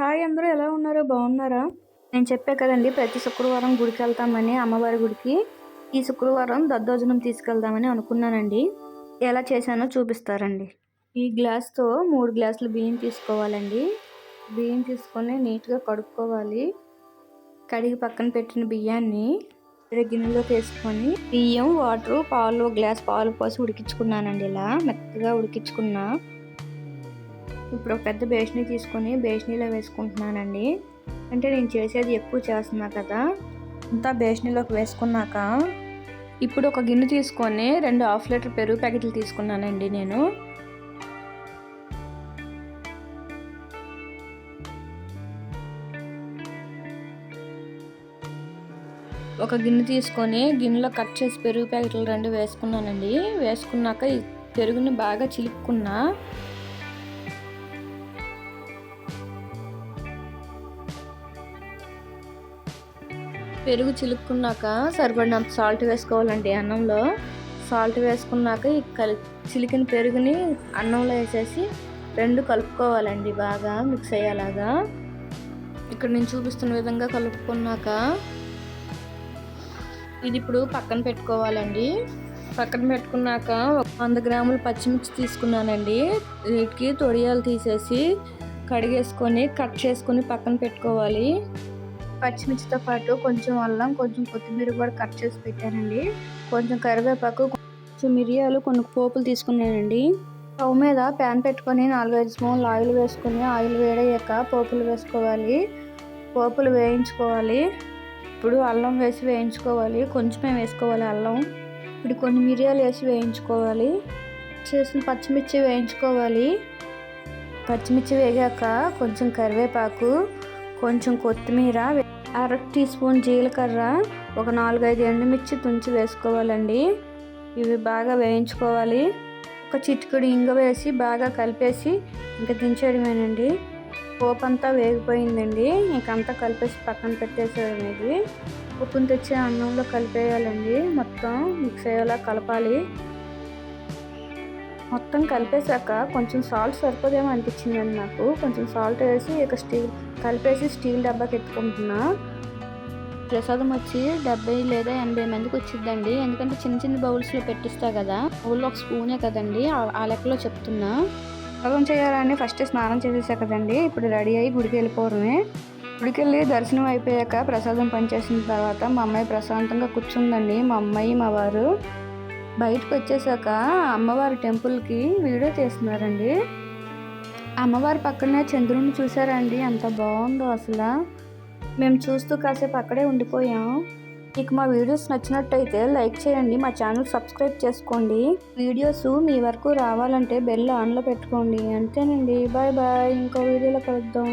Hi అందరూ ఎలా ఉన్నారు? బాగున్నారా? నేను చెప్పా కదండి ప్రతి శుక్రవారం గుడికి వెళ్తామని అమ్మవారి గుడికి. ఈ శుక్రవారం దద్దోజనం తీసుకెళ్దామని అనుకున్నానండి. ఎలా చేశానో చూపిస్తారండి. ఈ గ్లాస్తో మూడు గ్లాసులు బియ్యం తీసుకోవాలండి. బియ్యం తీసుకొని నీట్గా కడుక్కోవాలి. కడిగి పక్కన పెట్టిన బియ్యాన్ని గిన్నెలో తీసుకొని బియ్యం వాటర్ పాలు గ్లాస్ పాలు పోసి ఉడికించుకున్నానండి ఇలా. మెత్తగా ఉడికించుకున్నా. ఇప్పుడు ఒక పెద్ద బేషనీ తీసుకొని బేషనీలో వేసుకుంటున్నానండి. అంటే నేను చేసేది ఎక్కువ చేస్తున్నా కదా. అంతా బేషనీలోకి వేసుకున్నాక ఇప్పుడు ఒక గిన్నె తీసుకొని రెండు హాఫ్ లీటర్ పెరుగు ప్యాకెట్లు తీసుకున్నానండి నేను. ఒక గిన్నె తీసుకొని గిన్నెలో కట్ చేసి పెరుగు ప్యాకెట్లు రెండు వేసుకున్నానండి. వేసుకున్నాక ఈ పెరుగుని బాగా చిలుక్కున్నా పెరుగు చిలుక్కున్నాక సరిపడినంత సాల్ట్ వేసుకోవాలండి అన్నంలో. సాల్ట్ వేసుకున్నాక ఈ కలి చిలికిన పెరుగుని అన్నంలో వేసేసి రెండు కలుపుకోవాలండి బాగా మిక్స్ అయ్యేలాగా. ఇక్కడ నేను చూపిస్తున్న విధంగా కలుపుకున్నాక ఇది ఇప్పుడు పక్కన పెట్టుకోవాలండి. పక్కన పెట్టుకున్నాక వంద గ్రాములు పచ్చిమిర్చి తీసుకున్నానండి. వీటికి తొడియాలు తీసేసి కడిగేసుకొని కట్ చేసుకొని పక్కన పెట్టుకోవాలి. పచ్చిమిర్చితో పాటు కొంచెం అల్లం కొంచెం కొత్తిమీర కూడా కట్ చేసి పెట్టానండి. కొంచెం కరివేపాకు కొంచెం మిరియాలు కొన్ని పోపులు తీసుకున్నానండి. స్టవ్ మీద ప్యాన్ పెట్టుకొని నాలుగైదు స్పూన్లు ఆయిల్ వేసుకొని ఆయిల్ వేడయ్యాక పోపులు వేసుకోవాలి. పోపులు వేయించుకోవాలి. ఇప్పుడు అల్లం వేసి వేయించుకోవాలి. కొంచెమే వేసుకోవాలి అల్లం. ఇప్పుడు కొన్ని మిరియాలు వేసి వేయించుకోవాలి. చేసిన పచ్చిమిర్చి వేయించుకోవాలి. పచ్చిమిర్చి వేగాక కొంచెం కరివేపాకు కొంచెం కొత్తిమీర అర టీ స్పూన్ జీలకర్ర ఒక నాలుగైదు ఎండుమిర్చి తుంచి వేసుకోవాలండి. ఇవి బాగా వేయించుకోవాలి. ఒక చిటికడు ఇంగ వేసి బాగా కలిపేసి ఇంకా దించేయడమేనండి. పోపు అంతా వేగిపోయిందండి. ఇంకంతా కలిపేసి పక్కన పెట్టేసేయడం ఇది. ఉప్పును తెచ్చి అన్నంలో కలిపేయాలండి. మొత్తం మిక్స్ అయ్యేలా కలపాలి. మొత్తం కలిపేశాక కొంచెం సాల్ట్ సరిపోదేమో అనిపించిందండి నాకు. కొంచెం సాల్ట్ వేసి ఇక స్టీల్ కలిపేసి స్టీల్ డబ్బాకి ఎత్తుకుంటున్నా. ప్రసాదం వచ్చి డెబ్బై లేదా ఎనభై మందికి వచ్చిందండి ఎందుకంటే చిన్న చిన్న బౌల్స్లో పెట్టిస్తా కదా. బౌల్లో ఒక స్పూనే కదండి. ఆ లెక్కలో చెప్తున్నా. ప్రసాదం చేయాలని ఫస్ట్ స్నానం చేసేసా కదండి. ఇప్పుడు రెడీ అయ్యి గుడికి వెళ్ళిపోవడమే. గుడికి వెళ్ళి దర్శనం అయిపోయాక ప్రసాదం పనిచేసిన తర్వాత మా అమ్మాయి ప్రశాంతంగా కూర్చుందండి. మా అమ్మాయి మా వారు బయటకు వచ్చేసాక అమ్మవారి టెంపుల్కి వీడియో తీస్తున్నారండి. అమ్మవారి పక్కనే చంద్రుని చూసారండి అంత బాగుందో అసలు. మేము చూస్తూ కాసేపు అక్కడే ఉండిపోయాం. మీకు మా వీడియోస్ నచ్చినట్టయితే లైక్ చేయండి మా ఛానల్ సబ్స్క్రైబ్ చేసుకోండి. వీడియోస్ మీ వరకు రావాలంటే బెల్ ఆన్లో పెట్టుకోండి. అంతేనండి. Bye bye. ఇంకో వీడియోలో కలుద్దాం.